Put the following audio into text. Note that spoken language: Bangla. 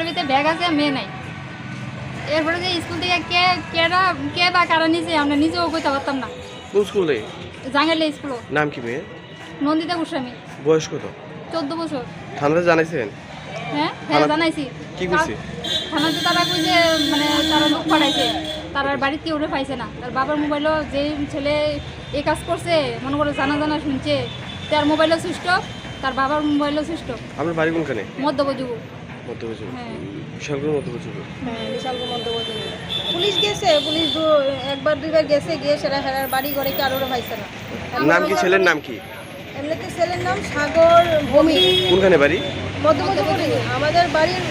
গাড়িতে ব্যাগ আছে মেয়ে নাই। এরপরে যে স্কুল থেকে কে কেরা কে বা কারা নিছে আমরা নিজেও কইতে পারতাম না। কোন স্কুলে? জাঙ্গালে স্কুলও নাম কি মেয়ে নন্দিতা গোস্বামী। বয়স কত? চোদ্দ বছর। থানাতে জানাইছেন? হ্যাঁ হ্যাঁ জানাইছি। কি কইছে? থানাতে তারা কইছে মানে তারা লোক পাঠাইছে। তার বাড়িতে উঠে পাইছে না। তার বাবার মোবাইলও যে ছেলে এই কাজ করছে মনে করো জানা জানা শুনছে তার মোবাইলও অফ তার বাবার মোবাইলও অফ আপনার বাড়ি কোনখানে? মধ্যবযুগ মধ্যপ্রচুর হ্যাঁ। বিশালপুর মধ্যপ্রচুর হ্যাঁ বিশাল মধ্যবর্তী পুলিশ গেছে পুলিশ একবার দুইবার গেছে গিয়ে সেরা হেরার বাড়ি ঘরে কারোর পাইছে না? নাম কি ছেলের নাম কি? এমনিতে ছেলের নাম সাগর ভূমি কোনখানে বাড়ি? আমাদের বাড়ির